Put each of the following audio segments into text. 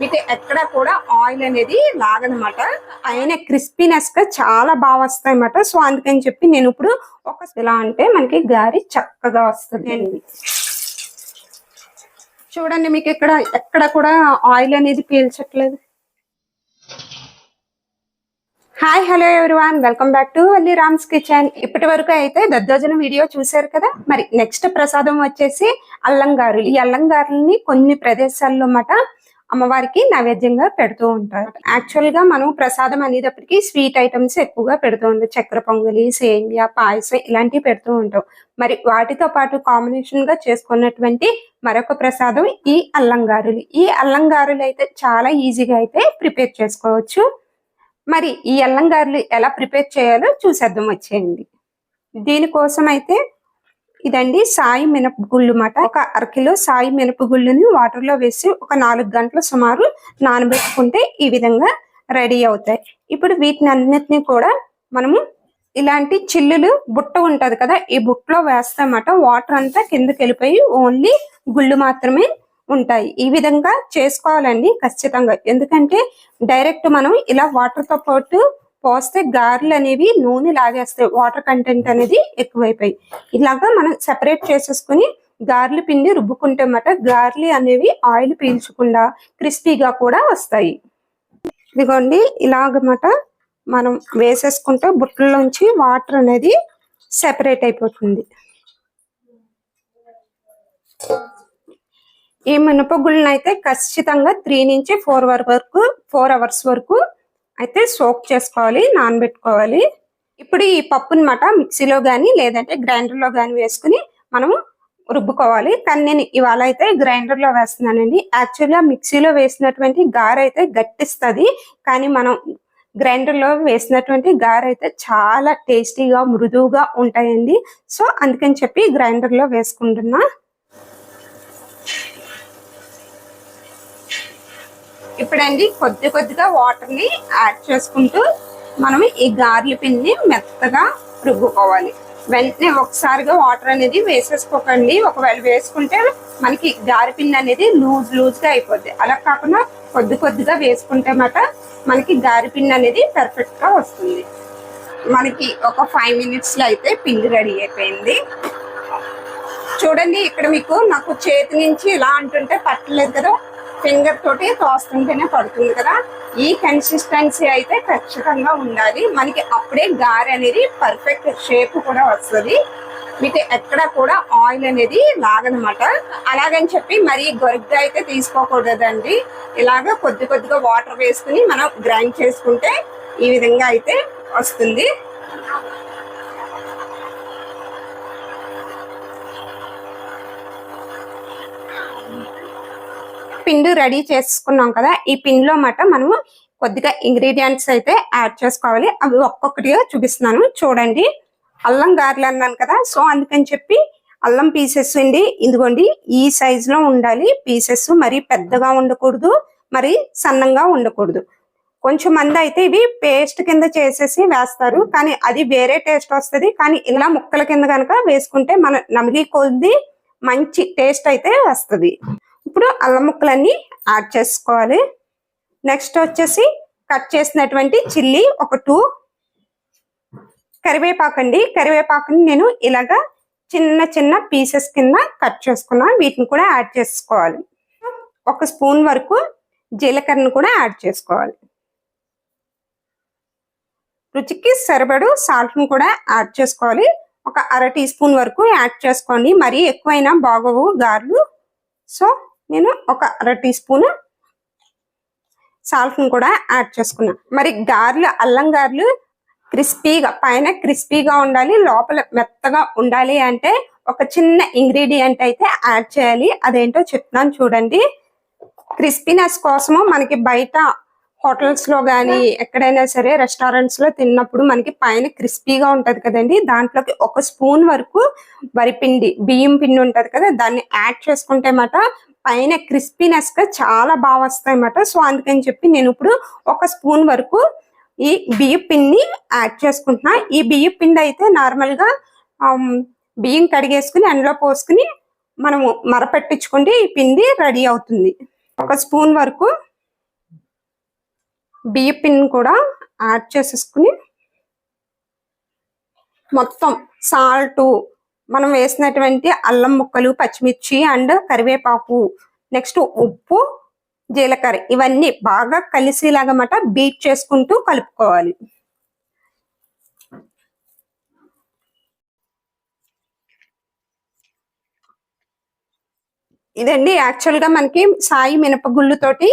మీకు ఎక్కడ కూడా ఆయిల్ అనేది లాగనమాట. పైన క్రిస్పీనెస్గా చాలా బాగా వస్తాయి అన్నమాట సో అందుకని చెప్పి నేను ఇప్పుడు ఒక ఎలా అంటే మనకి గారి చక్కగా వస్తుంది. అండి చూడండి మీకు ఇక్కడ ఎక్కడ కూడా ఆయిల్ అనేది పీల్చట్లేదు. Hi hello everyone. Welcome back to Valli Ram's kitchen. ఇప్పటి వరకు అయితే దద్దోజన వీడియో చూశారు కదా? మరి నెక్స్ట్ ప్రసాదం వచ్చేసి అల్లంగారులు. ఈ అల్లంగారులని కొన్ని ప్రదేశాల్లో మాట అమ్మవారికి నైవేద్యంగా పెడుతూ ఉంటారు. యాక్చువల్గా మనం ప్రసాదం అనేటప్పటికి స్వీట్ ఐటమ్స్ ఎక్కువగా పెడుతూ ఉంటాం. చక్కెర పొంగలి సేమియా పాయసం ఇలాంటివి పెడుతూ ఉంటాం. మరి వాటితో పాటు కాంబినేషన్గా చేసుకున్నటువంటి మరొక ప్రసాదం ఈ అల్లంగారులు. ఈ అల్లంగారులు అయితే చాలా ఈజీగా అయితే ప్రిపేర్ చేసుకోవచ్చు. మరి ఈ అల్లంగారులు ఎలా ప్రిపేర్ చేయాలో చూసేద్దాం వచ్చేయండి. దీనికోసం అయితే ఇదండి సాయి మినపగుళ్ళు మాట. ఒక అరకిలో సాయి మినపగుళ్ళుని వాటర్లో వేసి ఒక నాలుగు గంటల సుమారు నానబెట్టుకుంటే ఈ విధంగా రెడీ అవుతాయి. ఇప్పుడు వీటిని అన్నిటిని కూడా మనము ఇలాంటి చిల్లులు బుట్ట ఉంటది కదా ఈ బుట్టలో వేస్తామట. వాటర్ అంతా కిందకి వెళ్ళిపోయి ఓన్లీ గుళ్ళు మాత్రమే ఉంటాయి. ఈ విధంగా చేసుకోవాలండి ఖచ్చితంగా. ఎందుకంటే డైరెక్ట్ మనం ఇలా వాటర్తో పాటు పోస్తే గారెలు అనేవి నూనె లాగేస్తాయి వాటర్ కంటెంట్ అనేది ఎక్కువైపోయి. ఇలాగా మనం సెపరేట్ చేసేసుకుని గారెలు పిండి రుబ్బుకుంటే మాట గారెలు అనేవి ఆయిల్ పీల్చకుండా క్రిస్పీగా కూడా వస్తాయి. ఇదిగోండి ఇలాగమాట మనం వేసేసుకుంటే బుట్టల్లోంచి వాటర్ అనేది సెపరేట్ అయిపోతుంది. ఈ మినపగుళ్ళని అయితే ఖచ్చితంగా త్రీ నుంచి ఫోర్ వరకు ఫోర్ అవర్స్ వరకు అయితే సోక్ చేసుకోవాలి నానబెట్టుకోవాలి. ఇప్పుడు ఈ పప్పునమాట మిక్సీలో కానీ లేదంటే గ్రైండర్లో కానీ వేసుకుని మనము రుబ్బుకోవాలి. కానీ నేను ఇవాళ అయితే గ్రైండర్లో వేస్తున్నానండి. యాక్చువల్గా మిక్సీలో వేసినటువంటి గారె అయితే గట్టిస్తుంది. కానీ మనం గ్రైండర్లో వేసినటువంటి గారె అయితే చాలా టేస్టీగా మృదువుగా ఉంటాయండి. సో అందుకని చెప్పి గ్రైండర్లో వేసుకుంటున్నా. ఇప్పుడండి కొద్ది కొద్దిగా వాటర్ని యాడ్ చేసుకుంటూ మనం ఈ గార్ల పిండిని మెత్తగా రుబ్బుకోవాలి. వెంటనే ఒకసారిగా వాటర్ అనేది వేసేసుకోకండి. ఒకవేళ వేసుకుంటే మనకి గారి పిండి అనేది లూజ్ లూజ్గా అయిపోద్ది. అలా కాకుండా కొద్ది కొద్దిగా వేసుకుంటే మాట మనకి గారి పిండి అనేది పర్ఫెక్ట్గా వస్తుంది. మనకి ఒక ఫైవ్ మినిట్స్లో అయితే పిండి రెడీ అయిపోయింది. చూడండి ఇక్కడ మీకు నాకు చేతి నుంచి ఇలా అంటుంటే పట్టలేదు కదా. ఫింగర్ తోటి తోస్తుంటేనే పడుతుంది కదా? ఈ కన్సిస్టెన్సీ అయితే ఖచ్చితంగా ఉండాలి. మనకి అప్పుడే గారె అనేది పర్ఫెక్ట్ షేప్ కూడా వస్తుంది. మీకు ఎక్కడ కూడా ఆయిల్ అనేది లాగనమాట. అలాగని చెప్పి మరి గొరిగ్గా అయితే తీసుకోకూడదండి. ఇలాగ కొద్ది కొద్దిగా వాటర్ వేసుకుని మనం గ్రైండ్ చేసుకుంటే ఈ విధంగా అయితే వస్తుంది. పిండి రెడీ చేసుకున్నాం కదా ఈ పిండిలో మాట మనము కొద్దిగా ఇంగ్రీడియంట్స్ అయితే యాడ్ చేసుకోవాలి. అవి ఒక్కొక్కటిగా చూపిస్తున్నాను. చూడండి. అల్లం గారెలు అన్నాను కదా సో అందుకని చెప్పి అల్లం పీసెస్ అండి. ఇదిగోండి ఈ సైజులో ఉండాలి. పీసెస్ మరి పెద్దగా ఉండకూడదు మరి సన్నంగా ఉండకూడదు. కొంచెం మంది అయితే ఇవి పేస్ట్ కింద చేసేసి వేస్తారు. కానీ అది వేరే టేస్ట్ వస్తుంది. కానీ ఇలా ముక్కల కింద కనుక వేసుకుంటే మన నమిలి కొద్ది మంచి టేస్ట్ అయితే వస్తుంది. ఇప్పుడు అల్లం ముక్కలన్నీ యాడ్ చేసుకోవాలి. నెక్స్ట్ వచ్చేసి కట్ చేసినటువంటి చిల్లీ ఒక టూ కరివేపాకు అండి. కరివేపాకుని నేను ఇలాగా చిన్న చిన్న పీసెస్ కింద కట్ చేసుకున్నా వీటిని కూడా యాడ్ చేసుకోవాలి. ఒక స్పూన్ వరకు జీలకర్రను కూడా యాడ్ చేసుకోవాలి. రుచికి సరిపడు సాల్ట్ను కూడా యాడ్ చేసుకోవాలి. ఒక అర టీ స్పూన్ వరకు యాడ్ చేసుకోండి. మరీ ఎక్కువైనా బాగోవు గార్లు. సో నేను ఒక అర టీ స్పూన్ సాల్ట్ని కూడా యాడ్ చేసుకున్నా. మరి గారెలు అల్లం గారెలు క్రిస్పీగా పైన క్రిస్పీగా ఉండాలి లోపల మెత్తగా ఉండాలి అంటే ఒక చిన్న ఇంగ్రీడియంట్ అయితే యాడ్ చేయాలి. అదేంటో చెప్తున్నాను చూడండి. క్రిస్పీనెస్ కోసము మనకి బయట హోటల్స్లో కానీ ఎక్కడైనా సరే రెస్టారెంట్స్లో తిన్నప్పుడు మనకి పైన క్రిస్పీగా ఉంటుంది కదండి. దాంట్లోకి ఒక స్పూన్ వరకు వరిపిండి బియ్యం పిండి ఉంటుంది కదా దాన్ని యాడ్ చేసుకుంటే మాట పైన క్రిస్పీనెస్గా చాలా బాగా వస్తాయి అన్నమాట సో అందుకని చెప్పి నేను ఇప్పుడు ఒక స్పూన్ వరకు ఈ బియ్య పిండిని యాడ్ చేసుకుంటున్నా. ఈ బియ్య పిండి అయితే నార్మల్గా um, బియ్యం కడిగేసుకుని అందులో పోసుకుని మనము మరపెట్టించుకుంటే ఈ పిండి రెడీ అవుతుంది. ఒక స్పూన్ వరకు బియ్య పిన్ కూడా యాడ్ చేసేసుకుని మొత్తం సాల్టు మనం వేసినటువంటి అల్లం ముక్కలు పచ్చిమిర్చి అండ్ కరివేపాకు. నెక్స్ట్ ఉప్పు జీలకర్ర. ఇవన్నీ బాగా కలిసేలాగమాట బీట్ చేసుకుంటూ కలుపుకోవాలి. ఇదండి యాక్చువల్గా మనకి సాయి మినపగుళ్ళుతోటి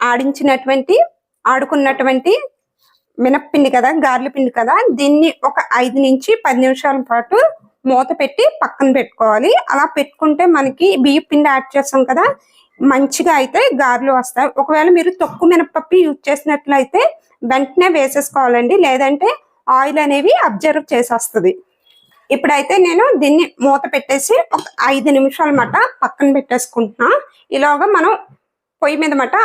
ఆడించినటువంటి ఆడుకున్నటువంటి మినప్పిండి కదా గార్ల పిండి కదా. దీన్ని ఒక ఐదు నుంచి పది నిమిషాల పాటు మూత పెట్టి పక్కన పెట్టుకోవాలి. అలా పెట్టుకుంటే మనకి బియ్య పిండి యాడ్ చేస్తాం కదా మంచిగా అయితే గారెలు వస్తాయి. ఒకవేళ మీరు తొక్కు మినపప్పు యూజ్ చేసినట్లయితే వెంటనే వేసేసుకోవాలండి. లేదంటే ఆయిల్ అనేవి అబ్జర్వ్ చేసేస్తుంది. ఇప్పుడైతే నేను దీన్ని మూత పెట్టేసి ఒక ఐదు నిమిషాల మట పక్కన పెట్టేసుకుంటున్నా. ఇలాగా మనం పొయ్యి మీద మట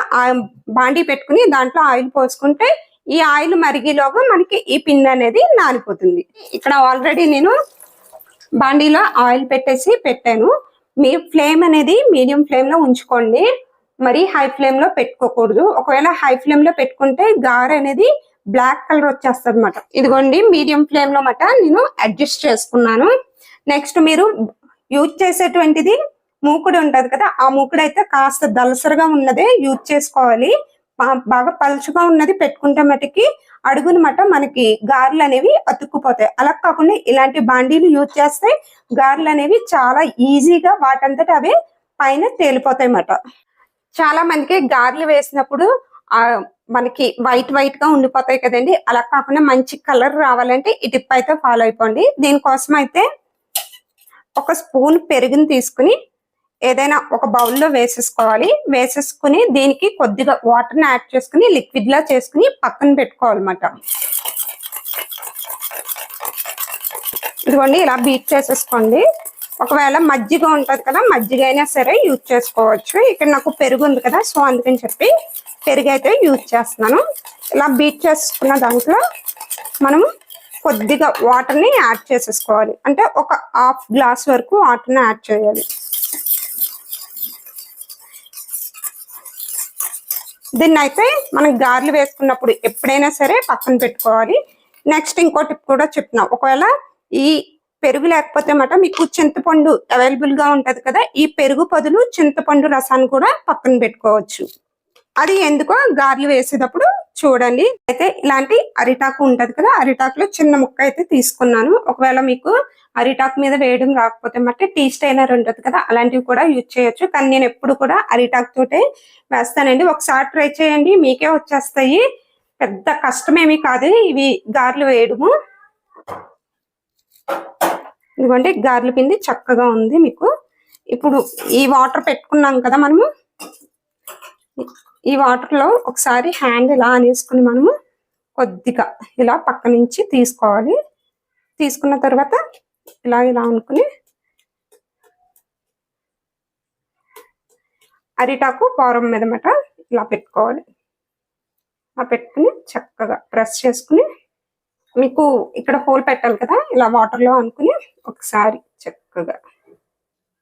బాండీ పెట్టుకుని దాంట్లో ఆయిల్ పోసుకుంటే ఈ ఆయిల్ మరిగేలోగా మనకి ఈ పిండి అనేది నానిపోతుంది. ఇక్కడ ఆల్రెడీ నేను బాండీలో ఆయిల్ పెట్టేసి పెట్టాను. మీ ఫ్లేమ్ అనేది మీడియం ఫ్లేమ్లో ఉంచుకోండి. మరి హై ఫ్లేమ్లో పెట్టుకోకూడదు. ఒకవేళ హై ఫ్లేమ్లో పెట్టుకుంటే గారె అనేది బ్లాక్ కలర్ వచ్చేస్తుంది అనమాట ఇదిగోండి మీడియం ఫ్లేమ్లో నేను అడ్జస్ట్ చేసుకున్నాను. నెక్స్ట్ మీరు యూజ్ చేసేటువంటిది మూకుడు ఉంటది కదా ఆ మూకుడు అయితే కాస్త దలసరగా ఉన్నదే యూజ్ చేసుకోవాలి. బాగా పలుచుగా ఉన్నది పెట్టుకుంటే మటుకి అడుగున మనకి గారెలు అనేవి అతుక్కుపోతాయి. అలా కాకుండా ఇలాంటి బాండీలు యూజ్ చేస్తే గారెలు అనేవి చాలా ఈజీగా వాటంతట అవే పైన తేలిపోతాయి అన్నమాట చాలా మందికి గారెలు వేసినప్పుడు మనకి వైట్ వైట్గా ఉండిపోతాయి కదండి. అలా కాకుండా మంచి కలర్ రావాలంటే ఈ టిప్ అయితే ఫాలో అయిపోండి. దీనికోసం అయితే ఒక స్పూన్ పెరుగుని తీసుకుని ఏదైనా ఒక బౌల్లో వేసేసుకోవాలి. వేసేసుకుని దీనికి కొద్దిగా వాటర్ని యాడ్ చేసుకుని లిక్విడ్ లా చేసుకుని పక్కన పెట్టుకోవాలన్నమాట. ఇదిగోండి ఇలా బీట్ చేసేసుకోండి. ఒకవేళ మజ్జిగ ఉంటుంది కదా మజ్జిగ అయినా సరే యూజ్ చేసుకోవచ్చు. ఇక్కడ నాకు పెరుగు ఉంది కదా సో అందుకని చెప్పి పెరుగు అయితే యూజ్ చేస్తున్నాను. ఇలా బీట్ చేసుకున్న దాంట్లో మనం కొద్దిగా వాటర్ని యాడ్ చేసేసుకోవాలి. అంటే ఒక హాఫ్ గ్లాస్ వరకు వాటర్ని యాడ్ చేయాలి. దీన్ని అయితే మనం గారెలు వేసుకున్నప్పుడు ఎప్పుడైనా సరే పక్కన పెట్టుకోవాలి. నెక్స్ట్ ఇంకో టిప్ కూడా చెప్తున్నాం. ఒకవేళ ఈ పెరుగు లేకపోతే మాట మీకు చింతపండు అవైలబుల్ ఉంటుంది కదా ఈ పెరుగు బదులు చింతపండు రసాన్ని కూడా పక్కన పెట్టుకోవచ్చు. అది ఎందుకో గారెలు వేసేటప్పుడు చూడండి. అయితే ఇలాంటి అరిటాకు ఉంటది కదా అరిటాకులో చిన్న ముక్క అయితే తీసుకున్నాను. ఒకవేళ మీకు అరిటాకు మీద వేయడం రాకపోతే మట్టి టీ స్టైనర్ ఉంటుంది కదా అలాంటివి కూడా యూజ్ చేయొచ్చు. కానీ నేను ఎప్పుడు కూడా అరిటాకు తోటే వేస్తానండి. ఒకసారి ట్రై చేయండి మీకే వచ్చేస్తాయి. పెద్ద కష్టమేమీ కాదు ఇవి గారెలు వేయడము. ఇదిగోండి గార్లు పిండి చక్కగా ఉంది మీకు. ఇప్పుడు ఈ వాటర్ పెట్టుకున్నాం కదా మనము. ఈ వాటర్లో ఒకసారి హ్యాండ్ ఇలా అనేసుకుని మనము కొద్దిగా ఇలా పక్క నుంచి తీసుకోవాలి. తీసుకున్న తర్వాత ఇలా ఇలా అనుకుని అరిటాకు పారం మీద మాట ఇలా పెట్టుకోవాలి. ఇలా పెట్టుకుని చక్కగా ప్రెస్ చేసుకుని మీకు ఇక్కడ హోల్ పెట్టాలి కదా ఇలా వాటర్లో అనుకుని ఒకసారి చక్కగా.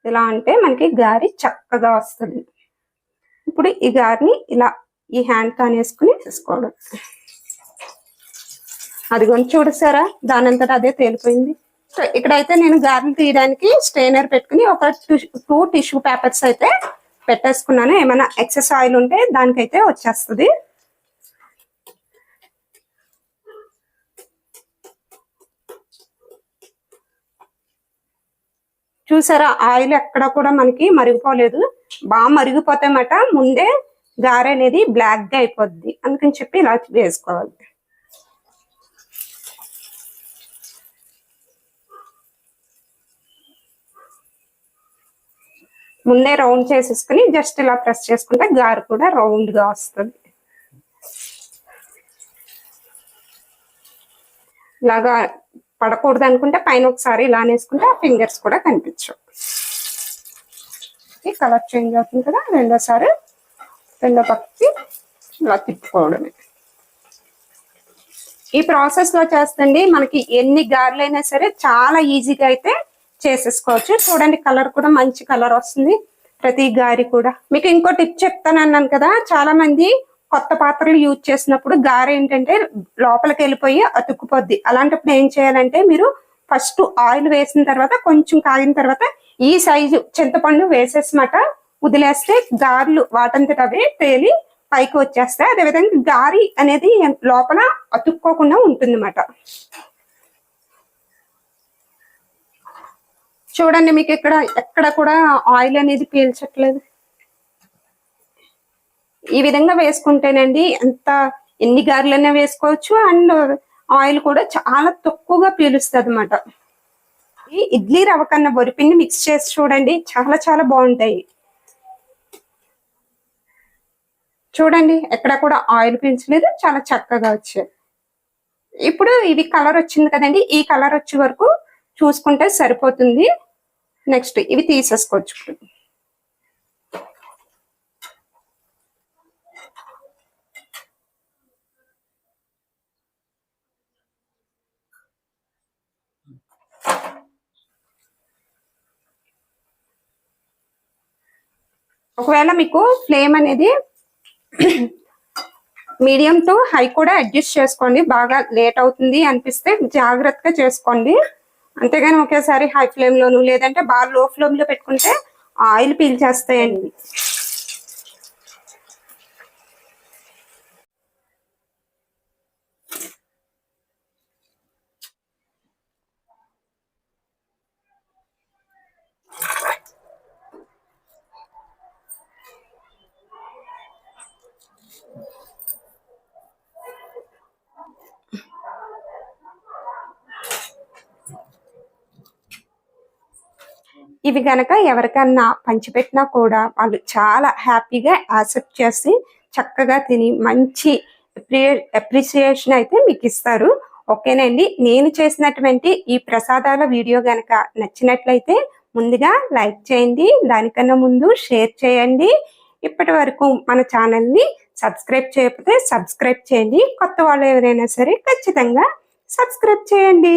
ఇలా అంటే మనకి గారి చక్కగా వస్తుంది. ఇప్పుడు ఈ గారిని ఇలా ఈ హ్యాండ్తో అనేసుకుని తీసుకోవడం. అది కొంచెం చూడసారా? దాని అంతటా అదే తేలిపోయింది. సో ఇక్కడైతే నేను గారెలు తీయడానికి స్ట్రైనర్ పెట్టుకుని ఒక టూ టిష్యూ పేపర్స్ అయితే పెట్టేసుకున్నాను. ఏమైనా ఎక్సెస్ ఆయిల్ ఉంటే దానికైతే వచ్చేస్తుంది. చూసారా ఆయిల్ ఎక్కడ కూడా మనకి మరిగిపోలేదు. బాగా మరిగిపోతే మాట ముందే గారె అనేది బ్లాక్గా అయిపోద్ది. అందుకని చెప్పి ఇలా వేసుకోవాలి. ముందే రౌండ్ చేసేసుకుని జస్ట్ ఇలా ప్రెస్ చేసుకుంటే గారు కూడా రౌండ్గా వస్తుంది. ఇలాగా పడకూడదు అనుకుంటే పైన ఒకసారి ఇలా వేసుకుంటే ఆ ఫింగర్స్ కూడా కనిపించవు. ఈ కలర్ చేంజ్ అవుతుంది కదా రెండోసారి రెండో పక్కకి ఇలా తిప్పుకోవడమే. ఈ ప్రాసెస్లో చేస్తండి మనకి ఎన్ని గారెలు అయినా సరే చాలా ఈజీగా అయితే చేసేసుకోవచ్చు. చూడండి కలర్ కూడా మంచి కలర్ వస్తుంది. ప్రతి గారి కూడా. మీకు ఇంకో టిప్ చెప్తాను అన్నాను కదా చాలా మంది కొత్త పాత్రలు యూజ్ చేసినప్పుడు గారె ఏంటంటే లోపలికి వెళ్ళిపోయి అతుక్కుపోద్ది. అలాంటప్పుడు ఏం చేయాలంటే మీరు ఫస్ట్ ఆయిల్ వేసిన తర్వాత కొంచెం కాగిన తర్వాత ఈ సైజు చింతపండు వేసేసమాట వదిలేస్తే గారెలు వాటంతట అవే తేలి పైకి వచ్చేస్తాయి. అదేవిధంగా గారి అనేది లోపల అతుక్కోకుండా ఉంటుంది చూడండి మీకు ఇక్కడ ఎక్కడ కూడా ఆయిల్ అనేది పీల్చట్లేదు. ఈ విధంగా వేసుకుంటేనండి ఎంత ఎన్ని గారెలైనా వేసుకోవచ్చు అండ్ ఆయిల్ కూడా చాలా తక్కువగా పీలుస్తుంది అనమాట ఈ ఇడ్లీ రవ్వ కన్నా బొరిపిండి మిక్స్ చేసి చూడండి చాలా చాలా బాగుంటాయి. చూడండి ఎక్కడ కూడా ఆయిల్ పీల్చలేదు చాలా చక్కగా వచ్చాయి. ఇప్పుడు ఇవి కలర్ వచ్చింది కదండి ఈ కలర్ వచ్చే వరకు చూసుకుంటే సరిపోతుంది. నెక్స్ట్ ఇవి తీసేసుకోవచ్చు. ఒకవేళ మీకు ఫ్లేమ్ అనేది మీడియం టు హై కూడా అడ్జస్ట్ చేసుకోండి. బాగా లేట్ అవుతుంది అనిపిస్తే జాగ్రత్తగా చేసుకోండి. అంతేగాని ఒకేసారి హై ఫ్లేమ్ లోను లేదంటే బాగా లో ఫ్లేమ్లో పెట్టుకుంటే ఆయిల్ పీల్చేస్తాయండి. ఇవి గనక ఎవరికన్నా పంచిపెట్టినా కూడా వాళ్ళు చాలా హ్యాపీగా యాక్సెప్ట్ చేసి చక్కగా తిని మంచి అప్రిసియేషన్ అయితే మీకు ఇస్తారు. ఓకేనండి నేను చేసినటువంటి ఈ ప్రసాదాల వీడియో గనక నచ్చినట్లయితే ముందుగా లైక్ చేయండి. దానికన్నా ముందు షేర్ చేయండి. ఇప్పటి వరకు మన ఛానల్ని సబ్స్క్రైబ్ చేయకపోతే సబ్స్క్రైబ్ చేయండి. కొత్త వాళ్ళు ఎవరైనా సరే ఖచ్చితంగా సబ్స్క్రైబ్ చేయండి.